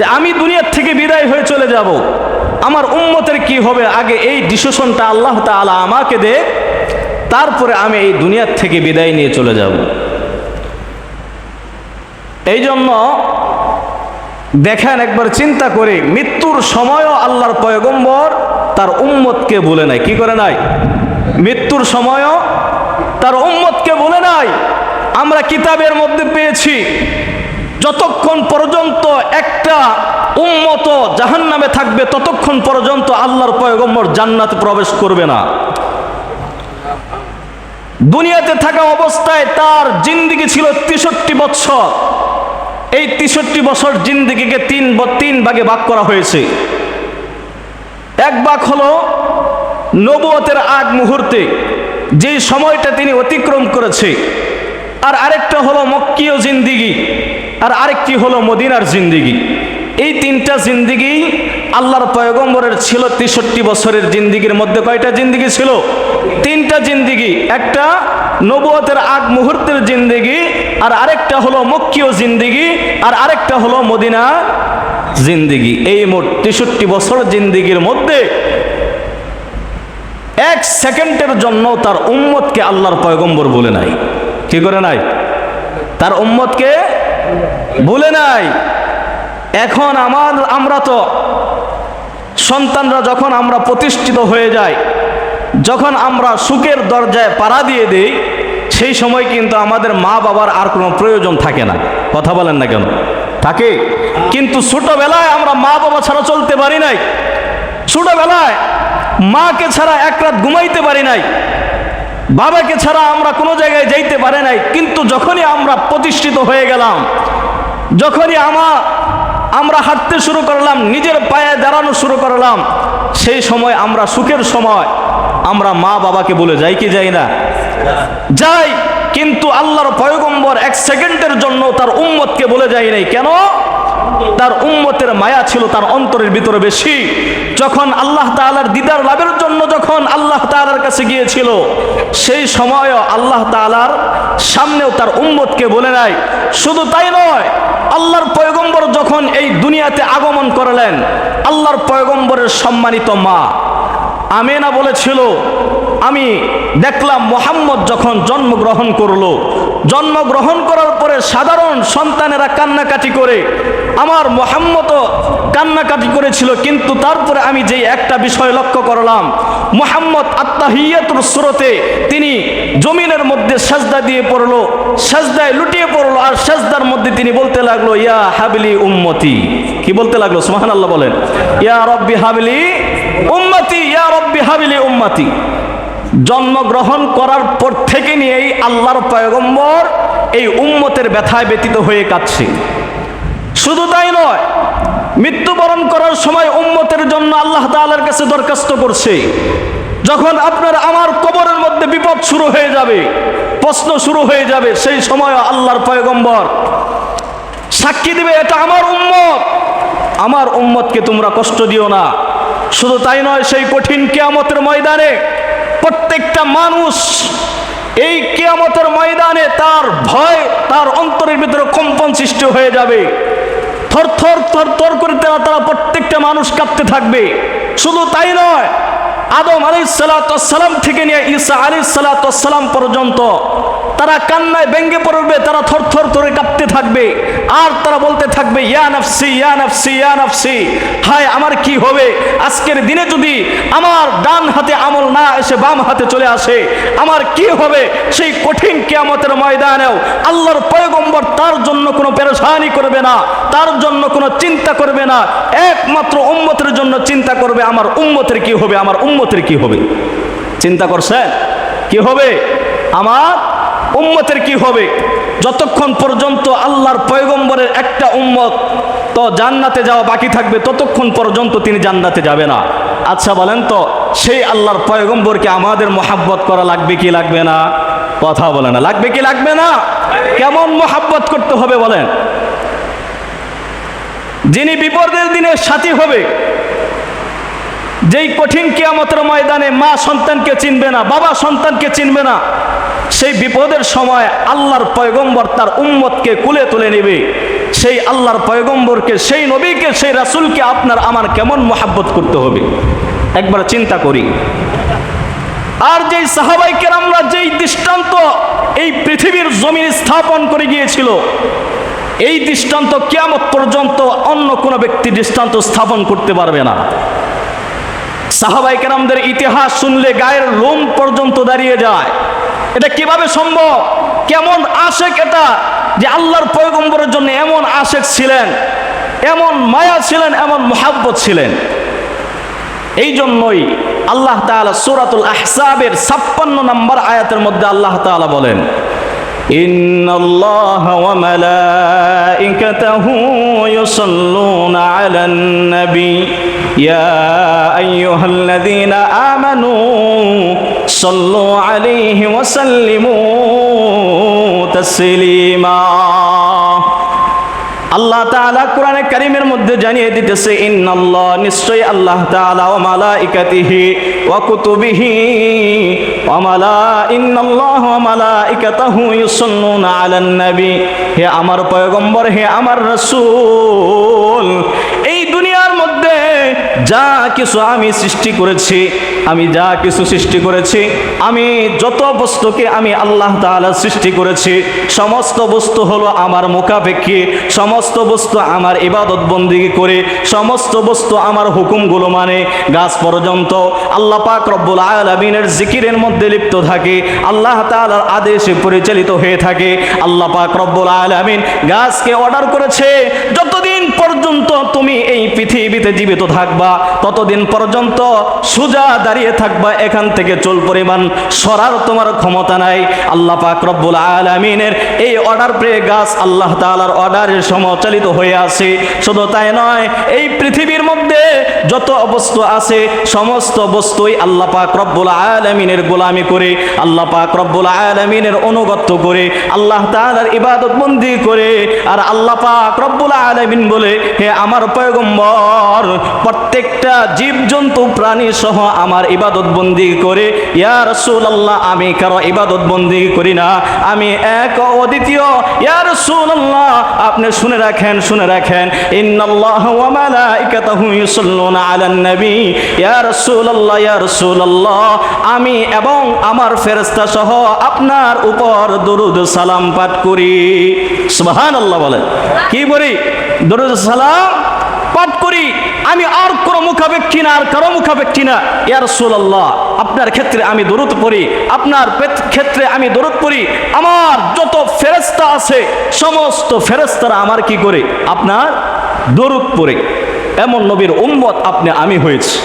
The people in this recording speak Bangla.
যে আমি দুনিয়ার থেকে বিদায় হয়ে চলে যাব। আমার উম্মতের কি হবে? আগে এই ডিসিশনটা আল্লাহ তাআলা আমাকে দে, তারপরে আমি এই দুনিয়ার থেকে বিদায় নিয়ে চলে যাব। এই জন্য দেখেন, একবার চিন্তা করে, মৃত্যুর সময়ও আল্লাহর পয়গম্বর তার উম্মতকে বলে নাই। কি করে নাই? মৃত্যুর সময়ও তার উম্মতকে বলে নাই। আমরা কিতাবের মধ্যে পেয়েছি, যতক্ষণ পর্যন্ত একটা উম্মত জাহান নামে থাকবে ততক্ষণ পর্যন্ত আল্লাহর পয়গম্বর জান্নাতে প্রবেশ করবে না। দুনিয়াতে থাকা অবস্থায় তার জিন্দিগি ছিল তেষট্টি বৎসর। এই তেষট্টি বছর জিন্দিগিকে তিন তিন ভাগে ভাগ করা হয়েছে। এক ভাগ হলো নবুয়তের আগ মুহূর্তে যেই সময়টা তিনি অতিক্রম করেছে, আর আরেকটা হলো মক্কীয় জিন্দিগি, আর আরেকটি হলো মদিনার জিন্দিগি। এই তিনটা জিন্দিগি আল্লাহর পয়গম্বরের ছিল তেষট্টি বছরের জিন্দিগির মধ্যে কয়টা জিন্দিগি ছিল? তিনটা জিন্দিগি। একটা নবুয়তের আগ মুহূর্তের জিন্দিগি, আর আরেকটা হলো মক্কীয় জিন্দিগি, আর আরেকটা হলো মদিনা জিন্দিগি। এই মোট তেষট্টি বছর জিন্দিগির মধ্যে এক সেকেন্ডের জন্য তার উম্মতকে আল্লাহর পয়গম্বর বলে নাই। কি করে নাই? তার উম্মতকে বলে নাই। এখন আমার, আমরা তো সন্তানরা যখন আমরা প্রতিষ্ঠিত হয়ে যাই, যখন আমরা সুখের দরজায় পাড়া দিয়ে দিই, সেই সময় কিন্তু আমাদের মা বাবার আর কোনো প্রয়োজন থাকে না। কথা বলেন না কেন? থাকে। কিন্তু ছোটবেলায় আমরা মা বাবা ছাড়া চলতে পারি নাই। ছোটবেলায় মাকে ছাড়া এক রাত ঘুমাইতে পারি নাই। বাবাকে ছাড়া আমরা কোনো জায়গায় যাইতে পারি নাই। কিন্তু যখনই আমরা প্রতিষ্ঠিত হয়ে গেলাম, যখনই আমার আমরা হাঁটতে শুরু করলাম, নিজের পায়ে দাঁড়ানো শুরু করলাম। সেই সময় আমরা সুখের সময়, আমরা মা বাবাকে বলে যাই কি যাই না? যাই, কিন্তু আল্লাহর পয়গম্বর এক সেকেন্ডের জন্য তার উম্মতকে বলে যাই নাই। কেন? তার উম্মতের মায়া ছিল তার অন্তরের ভিতরে বেশি। যখন আল্লাহ তাআলার দিদার লাভের জন্য যখন আল্লাহ তাআলার কাছে গিয়েছিল, সেই সময়ও আল্লাহ তাআলার সামনেও তার উম্মতকে বলে নাই। শুধু তাই নয়, আল্লাহর পয়গম্বর যখন এই দুনিয়াতে আগমন করলেন, আল্লাহর পয়গম্বরের সম্মানিত মা আমেনা বলেছিল, আমি দেখলাম মোহাম্মদ যখন জন্মগ্রহণ করল। জন্মগ্রহণ করার পরে সাধারণ সন্তানেরা কান্নাকাটি করে, আমার মোহাম্মদও কান্নাকাটি করেছিল, কিন্তু তারপরে আমি যেই একটা বিষয় লক্ষ্য করলাম, মোহাম্মদ আত্মাহিয়াতুর সুরতে তিনি জমিনের মধ্যে সাজদা দিয়ে পড়ল, সাজদায় লুটিয়ে পড়ল, আর সাজদার মধ্যে তিনি বলতে লাগল, ইয়া হাবলি উম্মতি। কি বলতে লাগল? সুবহানাল্লাহ আল্লাহ বলেন, ইয়া রব্বি হাবলি উম্মতি, ইয়া রব্বি হাবিলি উম্মতি। জন্মগ্রহণ করার পর থেকে নিয়েই আল্লাহর পয়গম্বর এই উম্মতের ব্যথায় ব্যতীত হয়ে কাটছে শুধু তাই নয় মৃত্যুবরণ করার সময় উম্মতের জন্য আল্লাহ তাআলার কাছে দরখাস্ত করছে। যখন আপনার আমার কবরের মধ্যে বিপদ শুরু হয়ে যাবে, প্রশ্ন শুরু হয়ে যাবে, সেই সময় আল্লাহর পয়গম্বর সাক্ষী দিবে, এটা আমার উম্মত। আমার উম্মতকে তোমরা কষ্ট দিও না। শুধু তাই নয়, সেই কঠিন কেয়ামতের ময়দানে প্রত্যেকটা মানুষ এই কেয়ামতের ময়দানে তার ভয়, তার অন্তরের ভিতরে কম্পন সৃষ্টি হয়ে যাবে। থর থর থর থর করে তারা তারা প্রত্যেকটা মানুষ কাঁপতে থাকবে। শুধু তাই নয়, আদম আলী সালাতাম থেকে নিয়ে ঈসা আলী সালাতাম পর্যন্ত তারা কান্নায় ব্যঙ্গে পড়বে, তারা থর থর করে কাঁপতে থাকবে। আর তারা বলতে থাকবে, ইয়া নফসি ইয়া নফসি ইয়া নফসি, হায় কি হবে? আজকের দিনে যদি আমার ডান হাতে আমল না এসে বাম হাতে চলে আসে, আমার কি হবে? সেই কঠিন কেয়ামতের ময়দানেও আল্লাহর পয়গম্বর তার জন্য কোনো পেরেশানি করবে না, তার জন্য কোনো চিন্তা করবে না, একমাত্র উম্মতের জন্য চিন্তা করবে, আমার উম্মতের কি হবে, আমার উম্মতের কি হবে? চিন্তা করছেন? কি হবে? আমার উম্মতের কি হবে? যতক্ষণ পর্যন্ত আল্লাহর পয়গম্বরের একটা উম্মত তো জান্নাতে যাওয়া বাকি থাকবে, ততক্ষণ পর্যন্ত তিনি জান্নাতে যাবে না। আচ্ছা বলেন তো, সেই আল্লাহর পয়গম্বরকে আমাদের মোহাব্বত করা লাগবে কি লাগবে না? কথা বলে না। লাগবে কি লাগবে না? কেমন মোহাব্বত করতে হবে বলেন? যিনি বিপদের দিনে সাথী হবে, যেই কঠিন কিয়ামতের ময়দানে মা সন্তানকে চিনবে না, বাবা সন্তানকে চিনবে না, সেই বিপদের সময় আল্লাহর পয়গম্বর তার উম্মতকে কুলে তুলে নেবে। সেই আল্লাহর পয়গম্বরকে, সেই নবীকে, সেই রাসূলকে আপনার আমার কেমন মোহাব্বত করতে হবে? একবার চিন্তা করি। আর যেই সাহাবাই কেরামরা যেই দৃষ্টান্ত এই পৃথিবীর জমিন স্থাপন করে গিয়েছিল, এই দৃষ্টান্ত কেমন পর্যন্ত অন্য কোনো ব্যক্তি দৃষ্টান্ত স্থাপন করতে পারবে না। সাহাবাই কেরামদের ইতিহাস শুনলে গায়ের লোম পর্যন্ত দাঁড়িয়ে যায়। এটা কীভাবে সম্ভব? কেমন আশেক এটা যে আল্লাহর পয়গম্বরের জন্য এমন আশেক ছিলেন এমন মায়া ছিলেন এমন মোহাব্বত ছিলেন এই জন্যই আল্লাহ তাআলা সূরাতুল আহসাবের ছাপ্পান্ন নম্বর আয়াতের মধ্যে আল্লাহ তাআলা বলেন إن الله وملائكته يصلون على النبي يا أيها الذين آمنوا صلوا عليه وسلموا تسليما আল্লাহ তাআলা কোরআনে কারিমের মধ্যে জানিয়ে দিতেছে ইন্নাল্লাহ নিশ্চয়ই আল্লাহ তাআলা ওয়া মালাইকাতিহি ওয়া কুতুবিহি ওয়া মালা ইন্নাল্লাহ ওয়া মালাইকাতাহু ইউসাল্লুনা আলান নবী হে আমার পয়গম্বর হে আমার রাসূল এই দুনিয়ার মধ্যে যা কিছু আমি সৃষ্টি করেছি, আমি যা কিছু সৃষ্টি করেছি, আমি যত বস্তুকে আমি আল্লাহ তাআলা সৃষ্টি করেছি, সমস্ত বস্তু হলো আমার মুখাপেক্ষী, সমস্ত বস্তু আমার ইবাদত বন্দিগি করে, সমস্ত বস্তু আমার হুকুমগুলো মানে। গাছ পর্যন্ত আল্লাহ পাক রব্বুল আলামিনের জিকিরের মধ্যে লিপ্ত থাকে, আল্লাহ তাআলার আদেশে পরিচালিত হয়ে থাকে। আল্লাহ পাক রব্বুল আলামিন গাছকে অর্ডার করেছে যতদিন পর্যন্ত তুমি এই পৃথিবীতে জীবিত থাকবা, ততদিন পর্যন্ত সোজা দাঁড়িয়ে থাকবা, এখান থেকে চুল পরিমাণ সরার তোমার ক্ষমতা নাই। আল্লাহ পাক রব্বুল আলামিনের এই অর্ডার পেয়ে গাছ আল্লাহ তাআলার অর্ডারের সমচালিত হয়ে আছে। শুধু তাই নয়, এই পৃথিবীর মধ্যে যত বস্তু আছে, সমস্ত বস্তুই আল্লাহ পাক রব্বুল আলামিনের গোলামি করে, আল্লাহ পাক রব্বুল আলামিনের অনুগত্য করে, আল্লাহ তাআলার ইবাদত বন্দি করে, আর আল্লাহ পাক রব্বুল আলামিন বলে, হে আমার পয়গম্বর, প্রত্যেকটা জীবজন্তু প্রাণী সহ আমার ইবাদত বন্দি করে। ইয়া রাসূলুল্লাহ, আমি কারও ইবাদত বন্দি করি না। আমি এক অদ্বিতীয়। ইয়া রাসূলুল্লাহ, আপনি শুনে রাখেন শুনে রাখেন। ইন্নাল্লাহ ওয়া মালাইকাতাহু ইউসাল্লুনা আলান নবী। ইয়া রাসূলুল্লাহ ইয়া রাসূলুল্লাহ, আমি এবং আমার ফেরেশতা সহ আপনার উপর দরুদ সালাম পাঠ করি। সুবহানাল্লাহ বলেন। কি বলি? দরুদ সালাম পাঠ করি। আমি আর কোনো মুখাপেক্ষী না, আর কারও মুখাপেক্ষী না। ইয়ার রাসূলুল্লাহ, আপনার ক্ষেত্রে আমি দরুদ পড়ি, আপনার ক্ষেত্রে আমি দরুদ পড়ি। আমার যত ফেরেস্তা আছে, সমস্ত ফেরেস্তারা আমার কি করে? আপনার দরুদ পড়ে। এমন নবীর উম্মত আপনি, আমি হয়েছি।